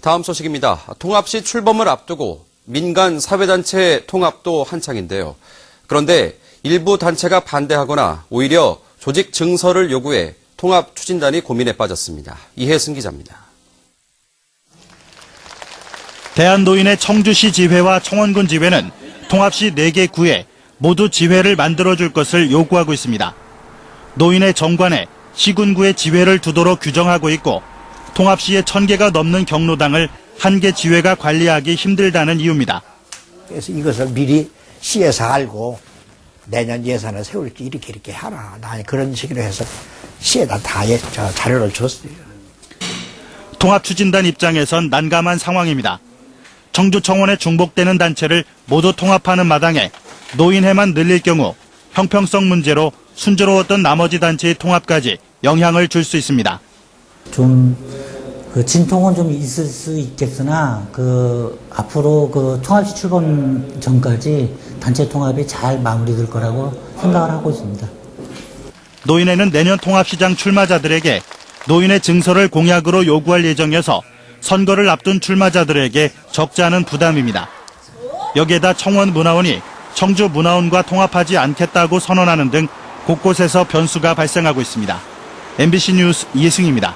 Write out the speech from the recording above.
다음 소식입니다. 통합시 출범을 앞두고 민간 사회단체 통합도 한창인데요. 그런데 일부 단체가 반대하거나 오히려 조직 증서를 요구해 통합 추진단이 고민에 빠졌습니다. 이혜승 기자입니다. 대한노인의 청주시 지회와 청원군 지회는 통합시 4개 구에 모두 지회를 만들어줄 것을 요구하고 있습니다. 노인의 정관에 시군구의 지회를 두도록 규정하고 있고 통합시의 1000개가 넘는 경로당을 한 개 지회가 관리하기 힘들다는 이유입니다. 그래서 이것을 미리 시에서 알고 내년 예산을 세울지 이렇게 이렇게 하라. 나 그런 식으로 해서 시에다 다 예- 저 자료를 줬어요. 통합 추진단 입장에선 난감한 상황입니다. 청주청원에 중복되는 단체를 모두 통합하는 마당에 노인회만 늘릴 경우 형평성 문제로 순조로웠던 나머지 단체의 통합까지 영향을 줄 수 있습니다. 좀, 그, 진통은 좀 있을 수 있겠으나, 그, 앞으로 그 통합시 출범 전까지 단체 통합이 잘 마무리될 거라고 생각을 하고 있습니다. 노인회는 내년 통합시장 출마자들에게 노인의 증서를 공약으로 요구할 예정이어서 선거를 앞둔 출마자들에게 적지 않은 부담입니다. 여기에다 청원 문화원이 청주 문화원과 통합하지 않겠다고 선언하는 등 곳곳에서 변수가 발생하고 있습니다. MBC 뉴스 이승입니다.